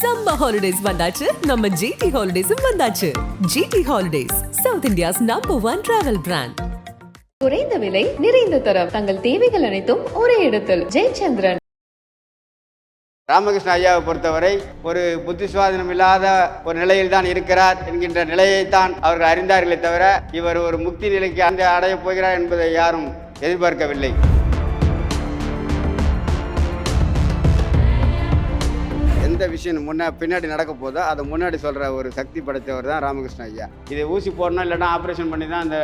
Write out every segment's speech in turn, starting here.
Summer holidays வந்தாச்சு. நம்ம GT ஹாலிடேஸும் வந்தாச்சு. GT holidays South India's number one travel brand குறைந்த விலை நிறைந்த தரம். தங்கள் தேவைகள் அனைத்தும் ஒரே இடத்தில். ஜெயச்சந்திரன். ராமகிருஷ்ண ஐயாவை பொறுத்தவரை ஒரு புத்தி சுவாதனம் இல்லாத ஒரு நிலையில் தான் இருக்கிறார் என்கின்ற நிலையைத்தான் அவர்கள் அறிந்தார்களே தவிர இவர் ஒரு முக்தி நிலைக்கு அந்த அடையப் போகிறார் என்பதை யாரும் எதிர்பார்க்கவில்லை. எந்த விஷயம் முன்ன பின்னாடி நடக்க போதோ அதை முன்னாடி சொல்கிற ஒரு சக்தி படைத்தவர் தான் ராமகிருஷ்ண ஐயா. இதை ஊசி போடணும் இல்லைனா ஆப்ரேஷன் பண்ணி தான் அந்த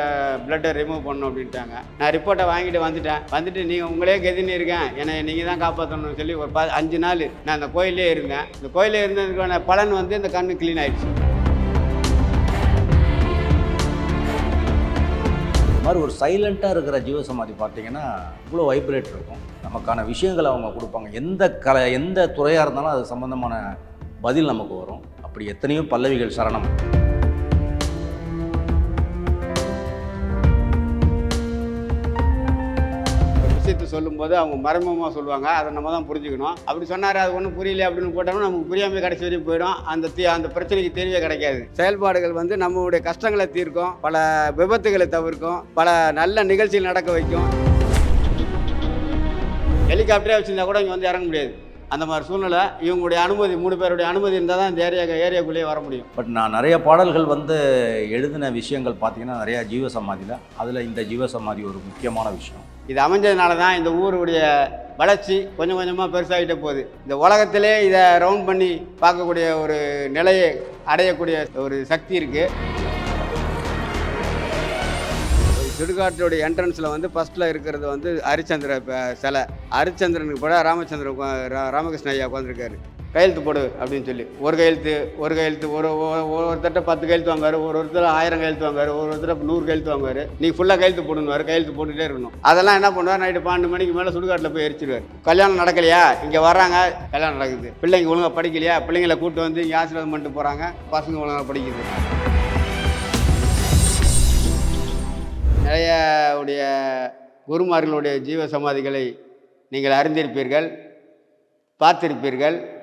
பிளட்டை ரிமூவ் பண்ணணும் அப்படின்ட்டாங்க. நான் ரிப்போர்ட்டை வாங்கிட்டு வந்துட்டேன். வந்துட்டு நீங்கள் உங்களே கெதின்னு இருக்கேன் என்னை நீங்கள் தான் காப்பாற்றணும்னு சொல்லி ஒரு ப அஞ்சு நாள் நான் அந்த கோயிலே இருந்தேன். இந்த கோயிலே இருந்ததுக்கான பலன் வந்து இந்த கண்ணு க்ளீன் ஆயிடுச்சு. அது மாதிரி ஒரு சைலண்ட்டாக இருக்கிற ஜீவசமாதி பார்த்தீங்கன்னா இவ்வளோ வைப்ரேட் இருக்கும். நமக்கான விஷயங்களை அவங்க கொடுப்பாங்க. எந்த கலை எந்த துறையாக இருந்தாலும் அது சம்மந்தமான பதில் நமக்கு வரும். அப்படி எத்தனையோ பல்லவிகள் சரணம். விஷயத்தை சொல்லும்போது அவங்க மர்மமாக சொல்லுவாங்க. அதை நம்ம தான் புரிஞ்சுக்கணும். அப்படி சொன்னார் அது ஒன்றும் புரியல அப்படின்னு போட்டோம்னா நமக்கு புரியாமல் கடைசி வரையும் போயிடும். அந்த தீ அந்த பிரச்சனைக்கு தெரியவே கிடைக்காது. செயல்பாடுகள் வந்து நம்மளுடைய கஷ்டங்களை தீர்க்கும். பல விபத்துகளை தவிர்க்கும். பல நல்ல நிகழ்ச்சிகள் நடக்க வைக்கும். ஹெலிகாப்டரே வச்சுருந்தா கூட இங்கே வந்து இறங்க முடியாது. அந்த மாதிரி சூழ்நிலை இவங்களுடைய அனுமதி மூணு பேருடைய அனுமதி இருந்தால் தான் இந்த ஏரியா ஏரியாக்குள்ளேயே வர முடியும். பட் நான் நிறைய பாடல்கள் வந்து எழுதின விஷயங்கள் பார்த்தீங்கன்னா நிறையா ஜீவசமாதியில் அதில் இந்த ஜீவசமாதி ஒரு முக்கியமான விஷயம். இது அமைஞ்சதுனால தான் இந்த ஊருடைய வளர்ச்சி கொஞ்சம் கொஞ்சமாக பெருசாகிட்டே போகுது. இந்த உலகத்திலே இதை ரவுண்ட் பண்ணி பார்க்கக்கூடிய ஒரு நிலையை அடையக்கூடிய ஒரு சக்தி இருக்குது சுடுகாட்டுடைய என்ட்ரன்ஸில் வந்து ஃபஸ்ட்டில் இருக்கிறது வந்து ஹரிச்சந்திர சிலை. ஹரிச்சந்திரனுக்கு கூட ராமச்சந்திர ரா- ராமகிருஷ்ண ஐயா உட்காந்துருக்காரு கையெழுத்து போடு அப்படின்னு சொல்லி. ஒரு கையெழுத்து ஒரு கையெழுத்து ஒரு ஒரு- ஒரு பத்து கையெழுத்து வாங்குவார் ஒரு ஒருத்தர் ஆயிரம் கையெழுத்து வாங்குவார் ஒரு ஒருத்தர் நூறு கையெழுத்து வாங்குவார். நீ ஃபுல்லாக கையெழுத்து போடுவார் கையெழுத்து போட்டுகிட்டே இருக்கணும். அதெல்லாம் என்ன பண்ணுவார்? நைட்டு பன்னெண்டு மணிக்கு மேலே சுடுகாட்டில் போய் எரிச்சிடுவார் கல்யாணம் நடக்கலையா? இங்கே வர்றாங்க கல்யாணம் நடக்குது. பிள்ளைங்க ஒழுங்காக படிக்கலையா? பிள்ளைங்களை கூட்டு வந்து இங்கே ஆசீர்வாதம் பண்ணிட்டு போகிறாங்க பசங்க ஒழுங்காக படிக்குது. நிறைய உடைய குருமார்களுடைய ஜீவ சமாதிகளை நீங்கள் அறிந்திருப்பீர்கள் பார்த்திருப்பீர்கள்.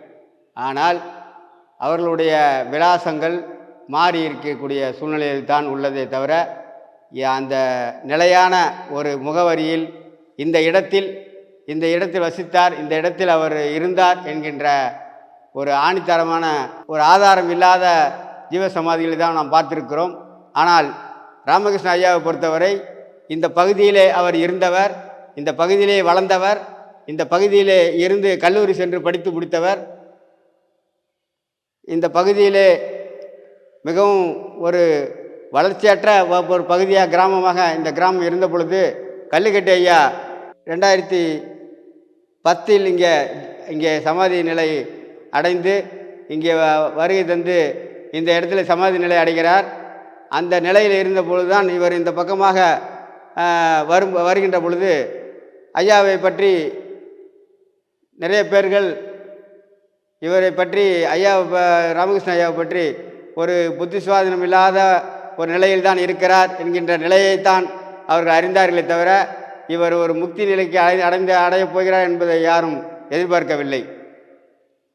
ஆனால் அவர்களுடைய விலாசங்கள் மாறி இருக்கக்கூடிய சூழ்நிலையில் தான் உள்ளதே தவிர அந்த நிலையான ஒரு முகவரியில் இந்த இடத்தில் இந்த இடத்தில் வசித்தார் இந்த இடத்தில் அவர் இருந்தார் என்கின்ற ஒரு ஆணித்தரமான ஒரு ஆதாரம் இல்லாத ஜீவசமாதிகளை தான் நாம் பார்த்துருக்கிறோம். ஆனால் ராமகிருஷ்ண ஐயாவை பொறுத்தவரை இந்த பகுதியிலே அவர் இருந்தவர் இந்த பகுதியிலே வளர்ந்தவர் இந்த பகுதியிலே இருந்து கல்லூரி சென்று படித்து முடித்தவர் இந்த பகுதியிலே மிகவும் ஒரு வளர்ச்சியற்ற ஒரு பகுதியாக கிராமமாக இந்த கிராமம் இருந்த பொழுது கல்லுக்கட்டு ஐயா ரெண்டாயிரத்தி பத்தில் இங்கே இங்கே சமாதி நிலை அடைந்து இங்கே வ- வருகை தந்து இந்த இடத்துல சமாதி நிலை அடைகிறார். அந்த நிலையில் இருந்த பொழுதுதான் இவர் இந்த பக்கமாக வரும் வருகின்ற பொழுது ஐயாவை பற்றி நிறைய பேர்கள் இவரை பற்றி ஐயா ராமகிருஷ்ண ஐயாவை பற்றி ஒரு புத்தி சுவாதனம் இல்லாத ஒரு நிலையில் தான் இருக்கிறார் என்கின்ற நிலையைத்தான் அவர்கள் அறிந்தார்களே தவிர இவர் ஒரு முக்தி நிலைக்கு அடை அடைந்து அடையப் போகிறார் என்பதை யாரும் எதிர்பார்க்கவில்லை.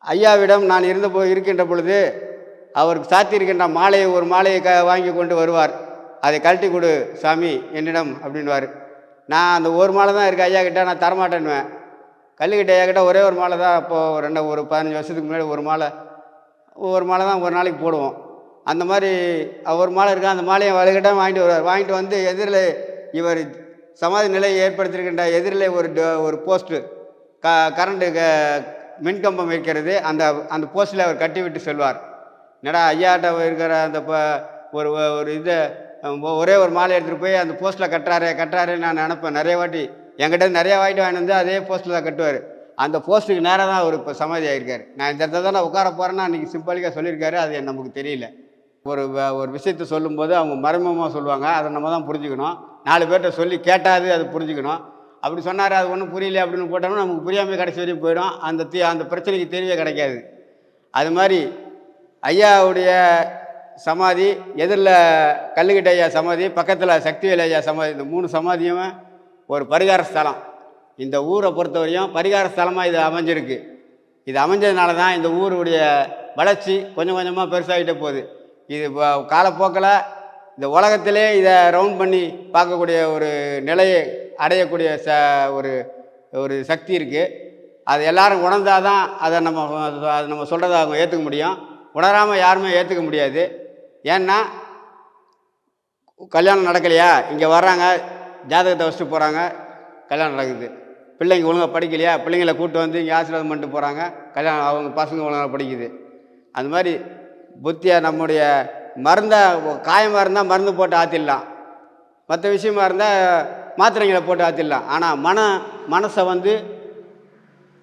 ஐயாவிடம் நான் இருந்த போ இருக்கின்ற பொழுது அவருக்கு சாத்தியிருக்கின்ற மாலையை ஒரு மாலையை க வாங்கி கொண்டு வருவார். அதை கழட்டி கொடு சாமி என்னிடம் அப்படின்வார். நான் அந்த ஒரு மாலை தான் இருக்குது ஐயா கிட்ட நான் தரமாட்டேன்னுவேன். கல்லுக்கிட்ட ஐயா ஒரே ஒரு மாலை தான் இப்போது ரெண்டு ஒரு பதினஞ்சு வருஷத்துக்கு முன்னாடி ஒரு மாலை. ஒரு மாலை தான் ஒரு நாளைக்கு போடுவோம். அந்த மாதிரி ஒரு மாலை இருக்கா அந்த மாலையை வலுக்கிட்ட வாங்கிட்டு வருவார் வாங்கிட்டு வந்து எதிரில் இவர் சமாதி நிலையை ஏற்படுத்தியிருக்கின்ற எதிரில் ஒரு ஒரு போஸ்ட்டு க கரண்ட்டு க மின்கம்பம் வைக்கிறது அந்த அந்த போஸ்ட்டில் அவர் கட்டி விட்டு செல்வார். என்னடா ஐயாட்ட இருக்கிற அந்த இப்போ ஒரு ஒரு இதை ஒரே ஒரு மாலை எடுத்துகிட்டு போய் அந்த போஸ்ட்டில் கட்டுறாரு கட்டுறாரு நான் நினப்பேன். நிறைய வாட்டி என்கிட்ட நிறையா வாங்கிட்டு வாங்கிட்டு வந்து அதே போஸ்ட்டில் தான் கட்டுவார். அந்த போஸ்ட்டுக்கு நேராக தான் அவர் இப்போ சமாதி ஆகியிருக்காரு நான் இந்த இடத்துல தான் நான் உட்கார போகிறேன்னா அன்றைக்கி சிம்பாலிக்காக சொல்லியிருக்காரு. அது நமக்கு தெரியல. ஒரு ஒரு விஷயத்தை சொல்லும்போது அவங்க மர்மமாக சொல்லுவாங்க. அதை நம்ம தான் புரிஞ்சுக்கணும். நாலு பேர்கிட்ட சொல்லி கேட்டாது அது புரிஞ்சுக்கணும். அப்படி சொன்னார் அது ஒன்றும் புரியல அப்படின்னு போட்டோம்னா நமக்கு புரியாமல் கடைசி வரையும் போயிடும். அந்த தீ அந்த பிரச்சனைக்கு தெரியவே கிடைக்காது. அது மாதிரி ஐயாவுடைய சமாதி எதிரில் கல்லுக்கிட்ட ஐயா சமாதி பக்கத்தில் சக்திவேல் ஐயா சமாதி இந்த மூணு சமாதியும் ஒரு பரிகார ஸ்தலம். இந்த ஊரை பொறுத்தவரையும் பரிகார ஸ்தலமாக இது அமைஞ்சிருக்கு. இது அமைஞ்சதுனால தான் இந்த ஊருடைய வளர்ச்சி கொஞ்சம் கொஞ்சமாக பெருசாகிட்டே போகுது. இது காலப்போக்கில் இந்த உலகத்திலே இதை ரவுண்ட் பண்ணி பார்க்கக்கூடிய ஒரு நிலையை அடையக்கூடிய ச ஒரு ஒரு சக்தி இருக்குது அது எல்லாரும் உணர்ந்தாதான் அதை நம்ம அதை நம்ம சொல்கிறத அவங்க ஏற்றுக்க முடியும். உணராமல் யாருமே ஏற்றுக்க முடியாது. ஏன்னா கல்யாணம் நடக்கலையா? இங்கே வர்றாங்க. ஜாதகத்தை வச்சுட்டு போகிறாங்க கல்யாணம் நடக்குது. பிள்ளைங்க ஒழுங்காக படிக்கலையா? பிள்ளைங்கள கூப்பிட்டு வந்து இங்கே ஆசீர்வாதம் பண்ணிட்டு போகிறாங்க கல்யாணம் அவங்க பசங்க ஒழுங்காக படிக்குது. அந்த மாதிரி புத்தியை நம்முடைய மருந்தை காயமாக இருந்தால் மருந்து போட்டு ஆற்றிடலாம் மற்ற விஷயமா இருந்தால் மாத்திரைங்களை போட்டு ஆற்றிடலாம் ஆனால் மன மனசை வந்து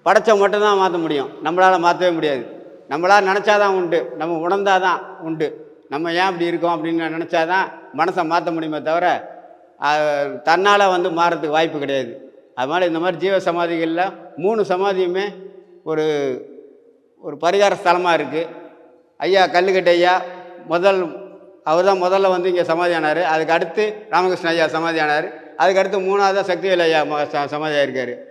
படைச்ச மட்டும்தான் மாற்ற முடியும். நம்மளால் மாற்றவே முடியாது. நம்மளால் நினச்சாதான் உண்டு. நம்ம உணர்ந்தாதான் உண்டு. நம்ம ஏன் இப்படி இருக்கோம் அப்படின்னு நினச்சாதான் மனசை மாற்ற முடியுமே தவிர தன்னால் வந்து மாறதுக்கு வாய்ப்பு கிடையாது. அதனால் இந்த மாதிரி ஜீவ சமாதிகளில் மூணு சமாதியுமே ஒரு ஒரு பரிகார ஸ்தலமாக இருக்குது ஐயா கல்லுக்கட்டு ஐயா முதல் அவர் தான் முதல்ல வந்து இங்கே சமாதி ஆனார். அதுக்கு அடுத்து ராமகிருஷ்ண ஐயா சமாதி ஆனார். அதுக்கு அடுத்து மூணாவதாக சக்திவேல் ஐயா ம- ச-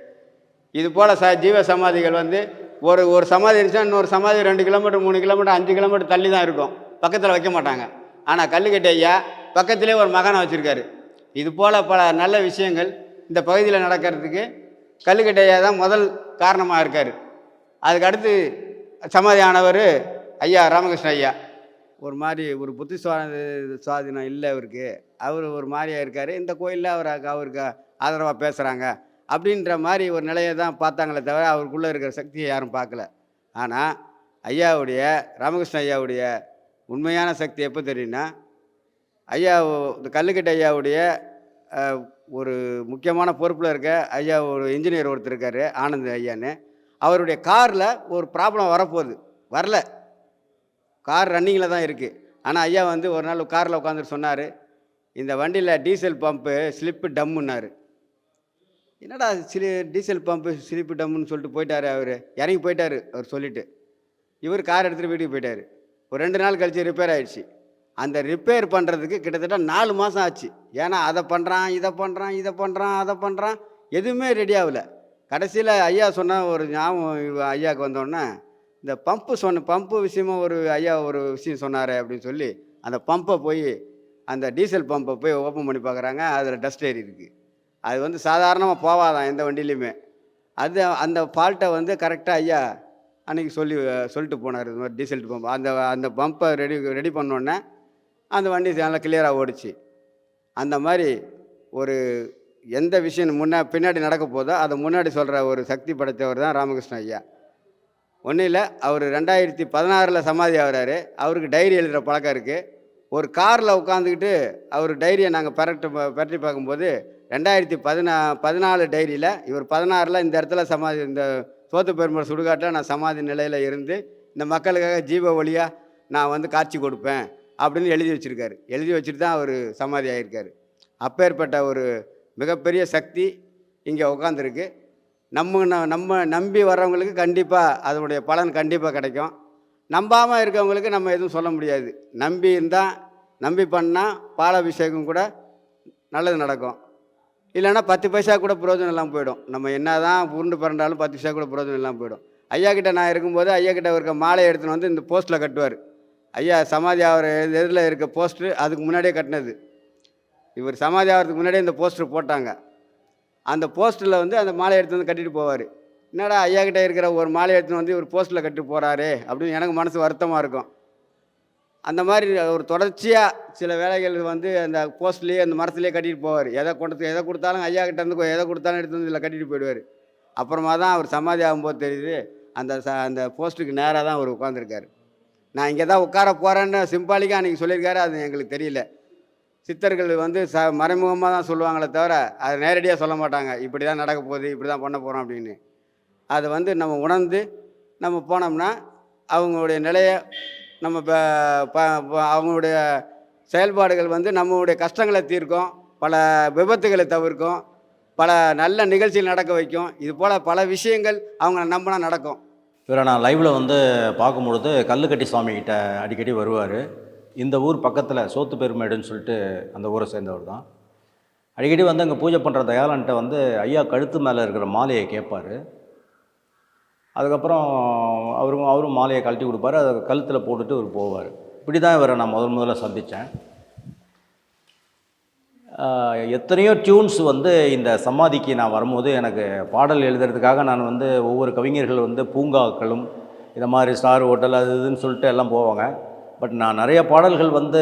இது போல் ச ஜீவ சமாதிகள் வந்து ஒரு ஒரு சமாதி இருந்துச்சுன்னா இன்னொரு சமாதி ரெண்டு கிலோமீட்டர் மூணு கிலோமீட்டர் அஞ்சு கிலோமீட்டர் தள்ளி தான் இருக்கும். பக்கத்தில் வைக்க மாட்டாங்க. ஆனால் கல்லுக்கட்டு ஐயா பக்கத்திலே ஒரு மகனை வச்சுருக்காரு. இது போல் பல நல்ல விஷயங்கள் இந்த பகுதியில் நடக்கிறதுக்கு கல்லுக்கட்டையா தான் முதல் காரணமாக இருக்கார். அதுக்கு அடுத்து ஐயா ராமகிருஷ்ண ஐயா. ஒரு மாதிரி ஒரு புத்தி சுவாதீனம் இல்லை அவருக்கு. அவர் ஒரு மாதிரியா இருக்கார். இந்த கோயிலில் அவர் அவருக்கு ஆதரவாக பேசுகிறாங்க அப்படின்ற மாதிரி ஒரு நிலையை தான் பார்த்தாங்களே தவிர அவருக்குள்ளே இருக்கிற சக்தியை யாரும் பார்க்கல. ஆனால் ஐயாவுடைய ராமகிருஷ்ண ஐயாவுடைய உண்மையான சக்தி எப்போ தெரியும்னா ஐயா இந்த கல்லுக்கட்டு ஐயாவுடைய ஒரு முக்கியமான பொறுப்பில் இருக்க ஐயா ஒரு இன்ஜினியர் ஒருத்தர் இருக்கார் ஆனந்த் ஐயான்னு. அவருடைய காரில் ஒரு ப்ராப்ளம் வரப்போகுது. வரல. கார் ரன்னிங்கில் தான் இருக்குது ஆனால் ஐயா வந்து ஒரு நாள் காரில் உட்காந்துட்டு சொன்னார் இந்த வண்டியில் டீசல் பம்பு ஸ்லிப்பு டம்முன்னாரு. என்னடா சிலி டீசல் பம்பு ஸ்லிப்பு டம்முன்னு சொல்லிட்டு போயிட்டார் அவர். இறங்கி போயிட்டாரு அவர் சொல்லிவிட்டு இவர் கார் எடுத்துகிட்டு வீட்டுக்கு போயிட்டார். ஒரு ரெண்டு நாள் கழித்து ரிப்பேர் ஆகிடுச்சு அந்த ரிப்பேர் பண்ணுறதுக்கு கிட்டத்தட்ட நாலு மாதம் ஆச்சு. ஏன்னா அதை பண்ணுறான் இதை பண்ணுறான் இதை பண்ணுறான் அதை பண்ணுறான் எதுவுமே ரெடி ஆகல. கடைசியில் ஐயா சொன்ன ஒரு ஞாபகம் ஐயாவுக்கு வந்தோடனே இந்த பம்பு சொன்ன பம்பு விஷயமா ஒரு ஐயா ஒரு விஷயம் சொன்னார் அப்படின்னு சொல்லி அந்த பம்பை போய் அந்த டீசல் பம்பை போய் ஓப்பன் பண்ணி பார்க்குறாங்க அதில் டஸ்ட் ஏறி இருக்குது அது வந்து சாதாரணமாக போவாதான் எந்த வண்டியிலையுமே அது அந்த ஃபால்ட்டை வந்து கரெக்டாக ஐயா அன்றைக்கி சொல்லி சொல்லிட்டு போனார். இது மாதிரி டீசல் பம்ப் அந்த அந்த பம்பை ரெடி ரெடி பண்ணோடனே அந்த வண்டி நல்லா கிளியராக ஓடிச்சு. அந்த மாதிரி ஒரு எந்த விஷயம் முன்னா பின்னாடி நடக்க போதோ அதை முன்னாடி சொல்கிற ஒரு சக்தி படைத்தவர் தான் ராமகிருஷ்ண ஐயா. ஒன்றும் இல்லை அவர் ரெண்டாயிரத்தி பதினாறில் சமாதி ஆகிறாரு. அவருக்கு டைரி எழுதுகிற பழக்கம் இருக்குது ஒரு காரில் உட்காந்துக்கிட்டு அவர் டைரியை நாங்கள் பரட்டு பரட்டி பார்க்கும்போது ரெண்டாயிரத்தி பதினா பதினாலு டைரியில் இவர் பதினாறில் இந்த இடத்துல சமாதி இந்த சோத்து பெருமாள் சுடுகாட்டில் நான் சமாதி நிலையில் இருந்து இந்த மக்களுக்காக ஜீவ ஒளியாக நான் வந்து காட்சி கொடுப்பேன். அப்படின்னு எழுதி வச்சுருக்காரு. எழுதி வச்சுட்டு தான் அவர் சமாதி ஆகியிருக்காரு அப்பேற்பட்ட ஒரு மிகப்பெரிய சக்தி இங்கே உட்காந்துருக்கு நம்ம நம்ம நம்பி வர்றவங்களுக்கு கண்டிப்பாக அதனுடைய பலன் கண்டிப்பாக கிடைக்கும். நம்பாமல் இருக்கவங்களுக்கு நம்ம எதுவும் சொல்ல முடியாது. நம்பி இருந்தால் நம்பி பண்ணால் பாலாபிஷேகம் கூட நல்லது நடக்கும். இல்லைன்னா பத்து பைசா கூட புரோஜனம் இல்லாமல் போயிடும். நம்ம என்ன தான் உருண்டு பிறண்டாலும் பத்து பைசா கூட புரோஜனம் இல்லாமல் போயிடும். ஐயா கிட்ட நான் இருக்கும்போது ஐயா கிட்ட இருக்க மாலை எடுத்துன்னு வந்து இந்த போஸ்ட்டில் கட்டுவார். ஐயா சமாதி ஆகிற எதிரில் இருக்க போஸ்ட்ரு அதுக்கு முன்னாடியே கட்டினது. இவர் சமாதி ஆகிறதுக்கு முன்னாடியே இந்த போஸ்டர் போட்டாங்க. அந்த போஸ்டரில் வந்து அந்த மாலை எடுத்து வந்து கட்டிட்டு போவார். என்னடா ஐயா கிட்டே இருக்கிற ஒரு மாலை எடுத்துன்னு வந்து இவர் போஸ்ட்டில் கட்டி போகிறாரே அப்படின்னு எனக்கு மனசு வருத்தமாக இருக்கும். அந்த மாதிரி ஒரு தொடர்ச்சியாக சில வேலைகள் வந்து அந்த போஸ்ட்லேயே அந்த மரத்துலேயே கட்டிட்டு போவார். எதை கொண்டு எதை கொடுத்தாலும் ஐயா கிட்ட இருந்து எதை கொடுத்தாலும் எடுத்து வந்து இதில் கட்டிட்டு போயிடுவார். அப்புறமா தான் அவர் சமாதி ஆகும்போது தெரியுது அந்த ச அந்த போஸ்ட்டுக்கு நேராக தான் அவர் உட்காந்துருக்காரு நான் இங்கே தான் உட்கார போகிறேன்னு சிம்பாலிக்காக அன்றைக்கி சொல்லியிருக்காரு அது எங்களுக்கு தெரியல. சித்தர்கள் வந்து ச மறைமுகமாக தான் சொல்லுவாங்களே தவிர அது நேரடியாக சொல்ல மாட்டாங்க. இப்படி தான் நடக்க போகுது இப்படி தான் பண்ண போகிறோம் அப்படின்னு. அதை வந்து நம்ம உணர்ந்து நம்ம போனோம்னா அவங்களுடைய நிலையை நம்ம ப- ப- அவங்களுடைய செயல்பாடுகள் வந்து நம்மளுடைய கஷ்டங்களை தீர்க்கும் பல விபத்துகளை தவிர்க்கும் பல நல்ல நிகழ்ச்சிகள் நடக்க வைக்கும். இது போல் பல விஷயங்கள் அவங்க நம்பினா நடக்கும். இவரை நான் லைவில் வந்து பார்க்கும்பொழுது கல்லுக்கட்டி சுவாமிகிட்ட அடிக்கடி வருவார். இந்த ஊர் பக்கத்தில் சோத்து பெருமேடுன்னு சொல்லிட்டு அந்த ஊரை சேர்ந்தவர் தான். அடிக்கடி வந்து அங்கே பூஜை பண்ணுற தயாளன்ட்ட வந்து ஐயா கழுத்து மேலே இருக்கிற மாலையை கேட்பார். அதுக்கப்புறம் அவரும் அவரும் மாலையை கழட்டி கொடுப்பாரு. அதை கழுத்தில் போட்டுட்டு இவர் போவார். இப்படி தான் இவரை நான் முதல் முதல்ல சந்தித்தேன் எத்தனையோ டியூன்ஸ் வந்து இந்த சமாதிக்கு நான் வரும்போது எனக்கு பாடல் எழுதுறதுக்காக நான் வந்து ஒவ்வொரு கவிஞர்கள் வந்து பூங்காக்களும் இந்த மாதிரி ஸ்டார் ஹோட்டல் அது இதுன்னு சொல்லிட்டு எல்லாம் போவாங்க. பட் நான் நிறைய பாடல்கள் வந்து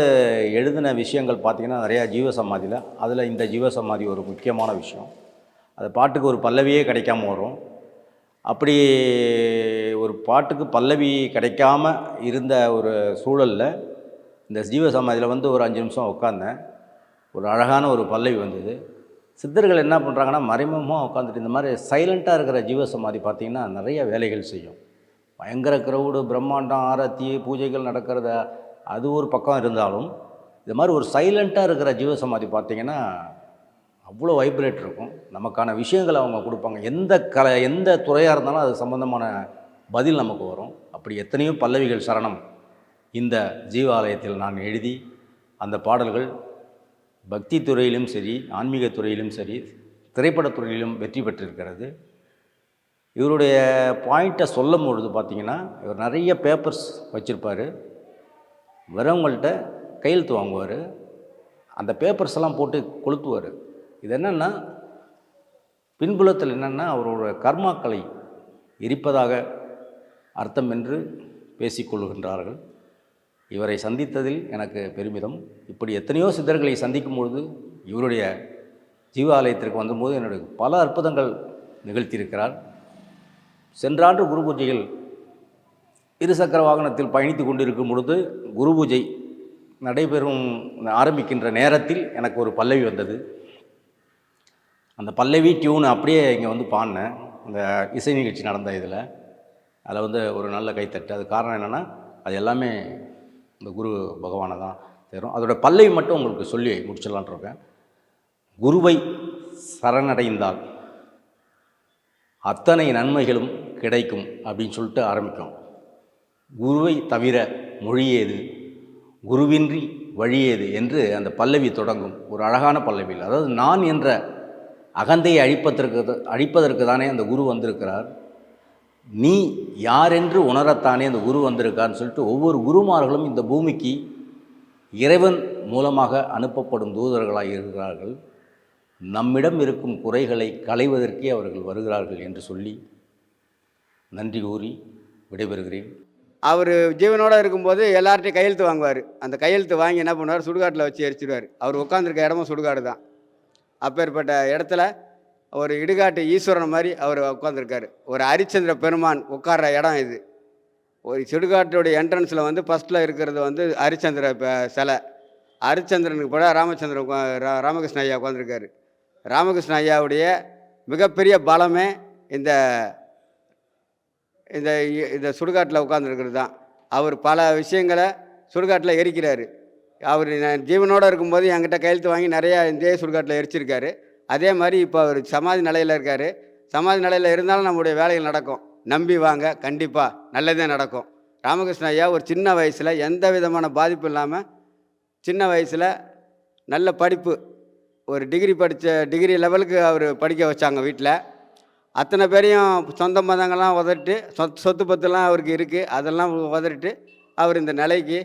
எழுதின விஷயங்கள் பார்த்திங்கன்னா நிறையா ஜீவசமாதியில். அதில் இந்த ஜீவசமாதி ஒரு முக்கியமான விஷயம். அது பாட்டுக்கு ஒரு பல்லவியே கிடைக்காம வரும். அப்படி ஒரு பாட்டுக்கு பல்லவி கிடைக்காம இருந்த ஒரு சூழலில் இந்த ஜீவசமாதியில் வந்து ஒரு அஞ்சு நிமிஷம் உட்காந்தேன் ஒரு அழகான ஒரு பல்லவி வந்தது. சித்தர்கள் என்ன பண்ணுறாங்கன்னா மறைமுகமாக உட்காந்துட்டு இந்த மாதிரி சைலண்ட்டாக இருக்கிற ஜீவசமாதி பார்த்திங்கன்னா நிறைய வேலைகள் செய்யும். பயங்கர க்ரௌடு பிரம்மாண்டம் ஆரத்தி பூஜைகள் நடக்கிறத அது ஒரு பக்கம் இருந்தாலும் இது மாதிரி ஒரு சைலண்ட்டாக இருக்கிற ஜீவசமாதி பார்த்திங்கன்னா அவ்வளோ வைப்ரேட் இருக்கும். நமக்கான விஷயங்களை அவங்க கொடுப்பாங்க. எந்த கலை எந்த துறையாக இருந்தாலும் அது சம்மந்தமான பதில் நமக்கு வரும். அப்படி எத்தனையோ பல்லவிகள் சரணம். இந்த ஜீவாலயத்தில் நான் எழுதி அந்த பாடல்கள் பக்தி துறையிலும் சரி ஆன்மீக துறையிலும் சரி திரைப்படத்துறையிலும் வெற்றி பெற்றிருக்கிறது. இவருடைய பாயிண்ட்டை சொல்லும் பொழுது பார்த்தீங்கன்னா இவர் நிறைய பேப்பர்ஸ் வச்சுருப்பார். வரவங்கள்ட்ட கையெழுத்து வாங்குவார். அந்த பேப்பர்ஸ் எல்லாம் போட்டு கொளுத்துவார். இது என்னென்னா பின்புலத்தில் என்னென்னா அவரோட கர்மாக்களை எரிப்பதாக அர்த்தம் என்று பேசிக்கொள்கின்றார்கள் இவரை சந்தித்ததில் எனக்கு பெருமிதம். இப்படி எத்தனையோ சித்தர்களை சந்திக்கும் பொழுது இவருடைய ஜீவாலயத்திற்கு வந்தபோது என்னுடைய பல அற்புதங்கள் நிகழ்த்தியிருக்கிறார். சென்றாண்டு குரு பூஜையில் இருசக்கர வாகனத்தில் பயணித்து கொண்டிருக்கும் பொழுது குரு பூஜை நடைபெறும் ஆரம்பிக்கின்ற நேரத்தில் எனக்கு ஒரு பல்லவி வந்தது. அந்த பல்லவி டியூன் அப்படியே இங்கே வந்து பாடினேன். அந்த இசை நிகழ்ச்சி நடந்த இதில். அதில் வந்து ஒரு நல்ல கைத்தட்டு அது காரணம் என்னென்னா அது எல்லாமே இந்த குரு பகவானை தான் தேரும் அதோட பல்லவி மட்டும் உங்களுக்கு சொல்லி முடிச்சிடலான்ருக்கேன் குருவை சரணடைந்தால் அத்தனை நன்மைகளும் கிடைக்கும் அப்படின்னு சொல்லிட்டு ஆரம்பிக்கும். குருவை தவிர மொழியேது குருவின்றி வழியேது என்று அந்த பல்லவி தொடங்கும். ஒரு அழகான பல்லவியில் அதாவது நான் என்ற அகந்தையை அழிப்பதற்கு அழிப்பதற்கு தானே அந்த குரு வந்திருக்கிறார். நீ யாரென்று உணரத்தானே அந்த குரு வந்திருக்கான்னு சொல்லிட்டு ஒவ்வொரு குருமார்களும் இந்த பூமிக்கு இறைவன் மூலமாக அனுப்பப்படும் தூதர்களாக இருக்கிறார்கள். நம்மிடம் இருக்கும் குறைகளை களைவதற்கே அவர்கள் வருகிறார்கள் என்று சொல்லி நன்றி கூறி விடைபெறுகிறேன். அவர் ஜீவனோடு இருக்கும்போது எல்லார்ட்டையும் கையெழுத்து வாங்குவார். அந்த கையெழுத்து வாங்கி என்ன பண்ணுவார்? சுடுகாட்டில் வச்சு எரிச்சிடுவார். அவர் உட்காந்துருக்க இடமும் சுடுகாடு தான் அப்பேற்பட்ட இடத்துல ஒரு இடுகாட்டு ஈஸ்வரன் மாதிரி அவர் உட்காந்துருக்காரு ஒரு ஹரிச்சந்திர பெருமான் உட்கார்ற இடம் இது. ஒரு சுடுகாட்டுடைய என்ட்ரன்ஸில் வந்து ஃபஸ்ட்டில் இருக்கிறது வந்து ஹரிச்சந்திர சிலை. ஹரிச்சந்திரனுக்கு கூட ராமச்சந்திரன் ரா- ராமகிருஷ்ண ஐயா உட்காந்துருக்காரு ராமகிருஷ்ண ஐயாவுடைய மிகப்பெரிய பலமே இந்த இந்த இந்த சுடுகாட்டில் உட்காந்துருக்கிறது தான். அவர் பல விஷயங்களை சுடுகாட்டில் எரிக்கிறாரு. அவர் நான் ஜீவனோடு இருக்கும்போது என்கிட்ட கையெழுத்து வாங்கி நிறையா இதே சுடுகாட்டில் எரிச்சிருக்காரு. அதே மாதிரி இப்போ அவர் சமாதி நிலையில் இருக்கார். சமாதி நிலையில் இருந்தாலும் நம்முடைய வேலைகள் நடக்கும். நம்பி வாங்க கண்டிப்பாக நல்லதே நடக்கும். ராமகிருஷ்ண ஐயா ஒரு சின்ன வயசில் எந்த விதமான பாதிப்பு இல்லாமல் சின்ன வயசில் நல்ல படிப்பு. ஒரு டிகிரி படித்த டிகிரி லெவலுக்கு அவர் படிக்க வச்சாங்க வீட்டில் அத்தனை பேரையும் சொந்த மதங்கள்லாம் உதறிட்டு சொத் சொத்து பத்துலாம் அவருக்கு இருக்குது அதெல்லாம் உதறிட்டு அவர் இந்த நிலைக்கு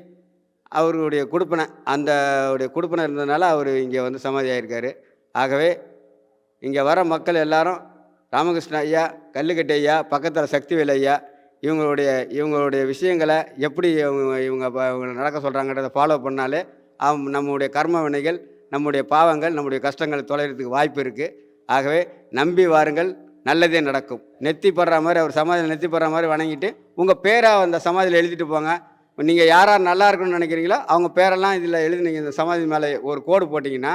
அவருடைய கொடுப்பனை அந்த உடைய கொடுப்பனை இருந்ததுனால அவர் இங்கே வந்து சமாதி ஆகியிருக்காரு ஆகவே இங்கே வர மக்கள் எல்லாரும் ராமகிருஷ்ண ஐயா கல்லுக்கட்டு ஐயா பக்கத்தில் சக்திவேல் ஐயா இவங்களுடைய இவங்களுடைய விஷயங்களை எப்படி இவங்க இவங்க இவங்க நடக்க சொல்கிறாங்கன்றதை ஃபாலோ பண்ணாலே அவ் நம்முடைய கர்ம வினைகள் நம்முடைய பாவங்கள் நம்முடைய கஷ்டங்கள் தொலைகிறதுக்கு வாய்ப்பு இருக்குது ஆகவே நம்பி வாருங்கள் நல்லதே நடக்கும். நெத்தி படுற மாதிரி அவர் சமாதியில் நெத்தி படுற மாதிரி வணங்கிட்டு உங்கள் பேராக அந்த சமாதியில் எழுதிட்டு போங்க. நீங்கள் யார் யார் நல்லா இருக்கணும்னு நினைக்கிறீங்களோ அவங்க பேரெல்லாம் இதில் எழுதி நீங்கள் இந்த சமாதி மேலே ஒரு கோடு போட்டிங்கன்னா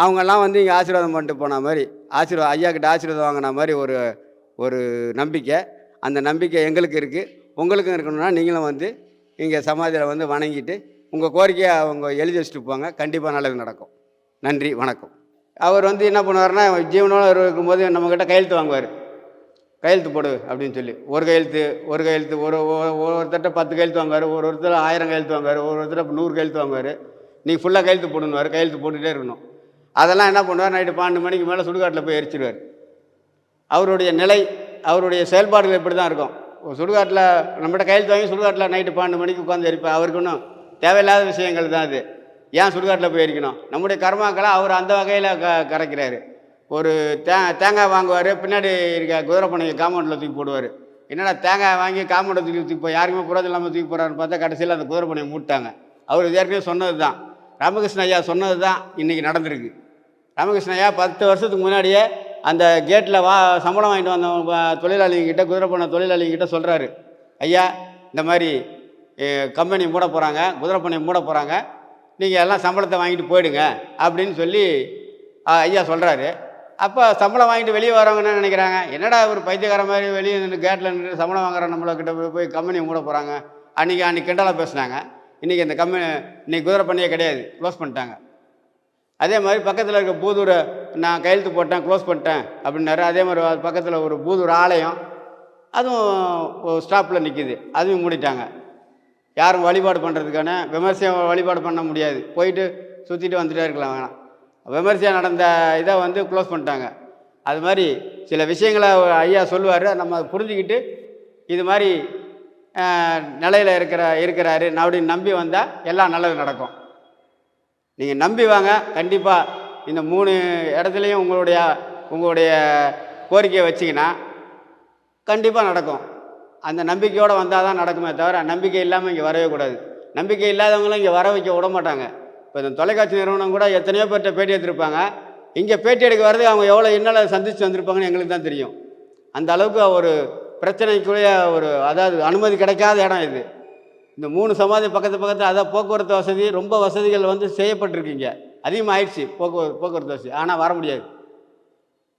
அவங்கெல்லாம் வந்து இங்கே ஆசீர்வாதம் பண்ணிட்டு போன மாதிரி ஆசீர்வாதம் ஐயா கிட்ட ஆசீர்வாதம் வாங்கின மாதிரி ஒரு ஒரு நம்பிக்கை. அந்த நம்பிக்கை எங்களுக்கு இருக்குது உங்களுக்கும் இருக்கணும்னா நீங்களும் வந்து இங்கே சமாதியில் வந்து வணங்கிட்டு உங்கள் கோரிக்கையை அவங்க எழுதி வச்சுட்டு போங்க. கண்டிப்பாக நல்லது நடக்கும். நன்றி வணக்கம். அவர் வந்து என்ன பண்ணுவார்னா ஜீவனோடு இருக்கும்போது நம்மக்கிட்ட கையெழுத்து வாங்குவார். கையெழுத்து போடு அப்படின்னு சொல்லி. ஒரு கையெழுத்து ஒரு கையெழுத்து ஒரு ஒரு- பத்து கையெழுத்து வாங்குவார். ஒரு ஒருத்தர் ஆயிரம் கையெழுத்து வாங்குவார். ஒரு ஒருத்தர் நூறு கையெழுத்து வாங்குவார். நீ ஃபுல்லாக கையெழுத்து போடணுவார் கையெழுத்து போட்டுகிட்டே இருக்கணும். அதெல்லாம் என்ன பண்ணுவார்? நைட்டு பன்னெண்டு மணிக்கு மேலே சுடுகாட்டில் போய் எரிச்சிடுவார் அவருடைய நிலை அவருடைய செயல்பாடுகள் இப்படி தான் இருக்கும் சுடுகாட்டில் நம்மகிட்ட கையெழுத்து வாங்கி சுடுகாட்டில் நைட்டு பன்னெண்டு மணிக்கு உட்காந்து எரிப்பேன் அவருக்கு ஒன்றும் தேவையில்லாத விஷயங்கள் தான் அது. ஏன் சுடுகாட்டில் போய் எரிக்கணும்? நம்முடைய கர்மாக்களை அவர் அந்த வகையில் க கரைக்கிறாரு. ஒரு தே தேங்காய் வாங்குவார் பின்னாடி இருக்க குதிரை பண்ணையை காம்பவுண்டில் தூக்கி போடுவார். என்னடா தேங்காய் வாங்கி காம்பவுண்டை தூக்கி தூக்கி போய் யாருக்குமே புரோஜனம் இல்லாமல் தூக்கி போகிறான்னு பார்த்தா கடைசியில் அந்த குதிரை பண்ணையை மூட்டாங்க. அவர் ஏற்கனவே சொன்னது தான் ராமகிருஷ்ண ஐயா சொன்னது தான் இன்றைக்கி நடந்திருக்கு. ராமகிருஷ்ண ஐயா பத்து வருஷத்துக்கு முன்னாடியே அந்த கேட்டில் வா சம்பளம் வாங்கிட்டு வந்த தொழிலாளிகிட்ட தொழிலாளிங்கிட்ட குதிரை பண்ண தொழிலாளிங்கிட்ட சொல்கிறாரு ஐயா இந்த மாதிரி கம்பெனி மூட போகிறாங்க குதிரை பண்ணை மூட போகிறாங்க நீங்கள் எல்லாம் சம்பளத்தை வாங்கிட்டு போயிடுங்க அப்படின்னு சொல்லி ஐயா சொல்கிறாரு அப்போ சம்பளம் வாங்கிட்டு வெளியே வரவங்க என்ன நினைக்கிறாங்க? என்னடா ஒரு பைத்தியக்கார மாதிரி வெளியே நின்று கேட்டில் நின்று சம்பளம் வாங்குற நம்மளக்கிட்ட போய் போய் கம்பெனி மூட போகிறாங்க அன்றைக்கி அன்றைக்கி கிண்டலாக பேசுனாங்க. இன்றைக்கி இந்த கம்பெனி இன்னைக்கு குதிரை பண்ணையே கிடையாது. க்ளோஸ் பண்ணிட்டாங்க. அதே மாதிரி பக்கத்தில் இருக்க பூதூரை நான் கையெழுத்து போட்டேன் க்ளோஸ் பண்ணிட்டேன் அப்படின்னாரு. அதே மாதிரி அது பக்கத்தில் ஒரு பூதூர் ஆலயம் அதுவும் ஸ்டாப்பில் நிற்கிது அதுவும் மூடிட்டாங்க. யாரும் வழிபாடு பண்ணுறதுக்கான விமர்சனம் வழிபாடு பண்ண முடியாது. போயிட்டு சுற்றிட்டு வந்துட்டே இருக்கலாம் வேணாம். விமர்சையாக நடந்த இதை வந்து க்ளோஸ் பண்ணிட்டாங்க. அது மாதிரி சில விஷயங்களை ஐயா சொல்லுவார். நம்ம அதை புரிஞ்சுக்கிட்டு இது மாதிரி நிலையில் இருக்கிற இருக்கிறாரு. அப்படின்னு நம்பி வந்தால் எல்லாம் நல்லது நடக்கும். நீங்கள் நம்பி வாங்க. கண்டிப்பாக இந்த மூணு இடத்துலையும் உங்களுடைய உங்களுடைய கோரிக்கையை வச்சிங்கன்னா கண்டிப்பாக நடக்கும். அந்த நம்பிக்கையோடு வந்தால் தான் நடக்குமே தவிர நம்பிக்கை இல்லாமல் இங்கே வரவே கூடாது. நம்பிக்கை இல்லாதவங்களும் இங்கே வர வைக்க விட மாட்டாங்க. இப்போ இந்த தொலைக்காட்சி நிறுவனம் கூட எத்தனையோ பேர்கிட்ட பேட்டி எடுத்திருப்பாங்க. இங்கே பேட்டி எடுக்க வர்றது அவங்க எவ்வளோ இன்னலை சந்திச்சு வந்திருப்பாங்கன்னு எங்களுக்கு தான் தெரியும். அந்த அளவுக்கு ஒரு பிரச்சனைக்குரிய ஒரு அதாவது அனுமதி கிடைக்காத இடம் இது. இந்த மூணு சமாதி பக்கத்து பக்கத்தில் அதான் போக்குவரத்து வசதி ரொம்ப வசதிகள் வந்து செய்யப்பட்டிருக்கீங்க. அதிகமாக ஆயிடுச்சு போக்குவரத்து போக்குவரத்து வசதி. ஆனால் வர முடியாது.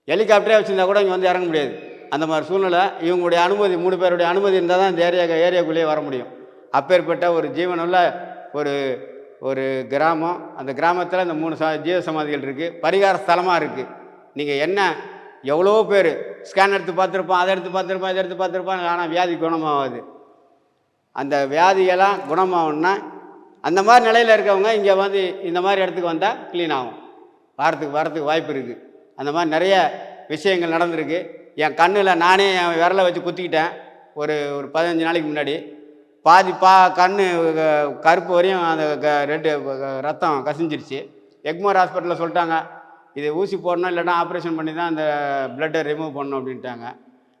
ஹெலிகாப்டரே வச்சுருந்தா கூட இங்கே வந்து இறங்க முடியாது. அந்த மாதிரி சூழ்நிலை இவங்களுடைய அனுமதி மூணு பேருடைய அனுமதி இருந்தால் தான் இந்த ஏரியா ஏரியாக்குள்ளேயே வர முடியும். அப்பேற்பட்ட ஒரு ஜீவனுள்ள ஒரு ஒரு கிராமம். அந்த கிராமத்தில் இந்த மூணு ச ஜீவ சமாதிகள் இருக்குது பரிகார ஸ்தலமாக இருக்குது நீங்கள் என்ன எவ்வளோ பேர் ஸ்கேன் எடுத்து பார்த்துருப்பான் அதை எடுத்து பார்த்துருப்பான் இதை எடுத்து பார்த்துருப்பான். ஆனால் வியாதி குணமாகாது. அந்த வியாதியெல்லாம் குணமாகணும்னா அந்த மாதிரி நிலையில் இருக்கவங்க இங்கே வந்து இந்த மாதிரி இடத்துக்கு வந்தால் க்ளீன் ஆகும். வாரத்துக்கு வரத்துக்கு வாய்ப்பு இருக்குது அந்த மாதிரி நிறைய விஷயங்கள் நடந்திருக்கு. என் கண்ணில் நானே என் விரலை வச்சு குத்திக்கிட்டேன். ஒரு ஒரு பதினஞ்சு நாளைக்கு முன்னாடி. பாதி பா கண் கருப்பு வரையும் அந்த க- ரெட்டு ரத்தம் கசிஞ்சிருச்சு. எக்மோர் ஹாஸ்பிட்டலில் சொல்லிட்டாங்க இது ஊசி போடணும் இல்லைன்னா ஆப்ரேஷன் பண்ணி தான் அந்த பிளட்டை ரிமூவ் பண்ணணும் அப்படின்ட்டாங்க.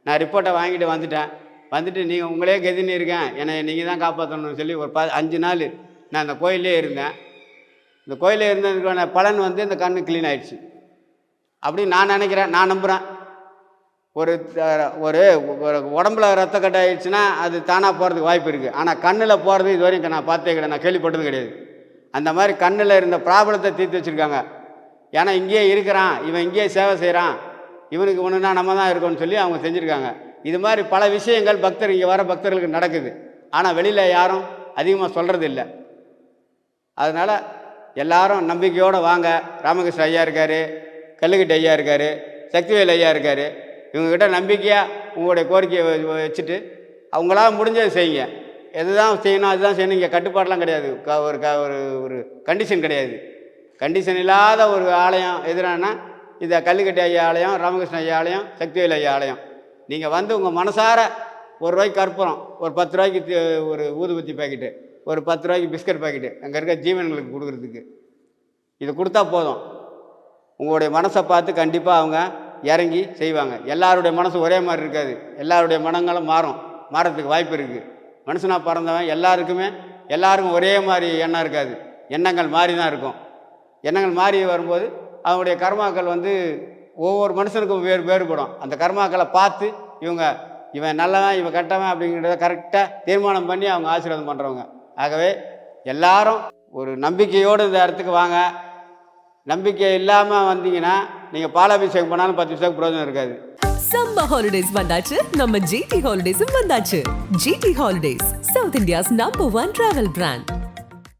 நான் ரிப்போர்ட்டை வாங்கிட்டு வந்துட்டேன். வந்துட்டு நீங்கள் உங்களே கெதின்னு இருக்கேன் என்னை நீங்கள் தான் காப்பாற்றணும்னு சொல்லி ஒரு ப அஞ்சு நாள் நான் அந்த கோயிலே இருந்தேன். இந்த கோயிலே இருந்ததுக்கான பலன் வந்து இந்த கண் க்ளீன் ஆயிடுச்சு. அப்படின்னு நான் நினைக்கிறேன் நான் நம்புகிறேன் ஒரு ஒரு ஒரு உடம்புல ரத்த கட்டு ஆயிடுச்சுன்னா அது தானாக போகிறதுக்கு வாய்ப்பு இருக்குது ஆனால் கண்ணில் போகிறது இது வரைக்கும் நான் பார்த்தே கிடையாது. நான் கேள்விப்பட்டது கிடையாது. அந்த மாதிரி கண்ணில் இருந்த ப்ராப்ளத்தை தீர்த்து வச்சுருக்காங்க. ஏன்னா இங்கேயே இருக்கிறான் இவன் இங்கேயே சேவை செய்கிறான் இவனுக்கு ஒன்றுனா நம்ம தான் இருக்கோம்னு சொல்லி அவங்க செஞ்சுருக்காங்க. இது மாதிரி பல விஷயங்கள் பக்தர் இங்கே வர பக்தர்களுக்கு நடக்குது. ஆனால் வெளியில் யாரும் அதிகமாக சொல்கிறது இல்லை அதனால் எல்லாரும் நம்பிக்கையோடு வாங்க. ராமகிருஷ்ண ஐயா இருக்கார் கல்லுக்கட்டு ஐயா இருக்கார் சக்திவேல் ஐயா இருக்கார். இவங்கக்கிட்ட நம்பிக்கையாக உங்களுடைய கோரிக்கையை வ- வச்சுட்டு அவங்களால முடிஞ்சதை செய்யுங்க. எது தான் செய்யணும் அதுதான் செய்யணும். இங்கே கட்டுப்பாடெலாம் கிடையாது. க ஒரு க ஒரு ஒரு கண்டிஷன் கிடையாது. கண்டிஷன் இல்லாத ஒரு ஆலயம் எதுனா இந்த கல்லுக்கட்டி ஐயா ஆலயம் ராமகிருஷ்ண ஐயா ஆலயம் சக்திவேல் ஐயா ஆலயம். நீங்கள் வந்து உங்கள் மனசார ஒரு ரூபாய்க்கு கற்பூரம் ஒரு பத்து ரூபாய்க்கு ஒரு ஊதுபத்தி பாக்கெட்டு ஒரு பத்து ரூபாய்க்கு பிஸ்கட் பாக்கெட்டு அங்கே இருக்க ஜீவன்களுக்கு கொடுக்குறதுக்கு. இது கொடுத்தா போதும். உங்களுடைய மனசை பார்த்து கண்டிப்பாக அவங்க இறங்கி செய்வாங்க. எல்லாருடைய மனசும் ஒரே மாதிரி இருக்காது. எல்லாருடைய மனங்களும் மாறும். மாறத்துக்கு வாய்ப்பு இருக்குது மனுஷனாக பிறந்தவன் எல்லாருக்குமே எல்லாருக்கும் ஒரே மாதிரி எண்ணம் இருக்காது. எண்ணங்கள் மாறி தான் இருக்கும். எண்ணங்கள் மாறி வரும்போது அவனுடைய கர்மாக்கள் வந்து ஒவ்வொரு மனுஷனுக்கும் வேறு வேறுபடும். அந்த கர்மாக்களை பார்த்து இவங்க இவன் நல்லவன் இவன் கெட்டவன் அப்படிங்கிறத கரெக்டாக தீர்மானம் பண்ணி அவங்க ஆசீர்வாதம் பண்ணுறவங்க ஆகவே எல்லாரும் ஒரு நம்பிக்கையோடு இந்த இடத்துக்கு வாங்க. நம்பிக்கை இல்லாமல் வந்தீங்கன்னா நீங்கள் பாலாபிஷேகம் பண்ணாலும் பத்து வருஷத்துக்கு பிரயோஜனம் இருக்காது. சம்ம ஹாலிடேஸ் வந்தாச்சு. நம்ம ஜிடி ஹாலிடேஸும் வந்தாச்சு. GT holidays South India's number one travel brand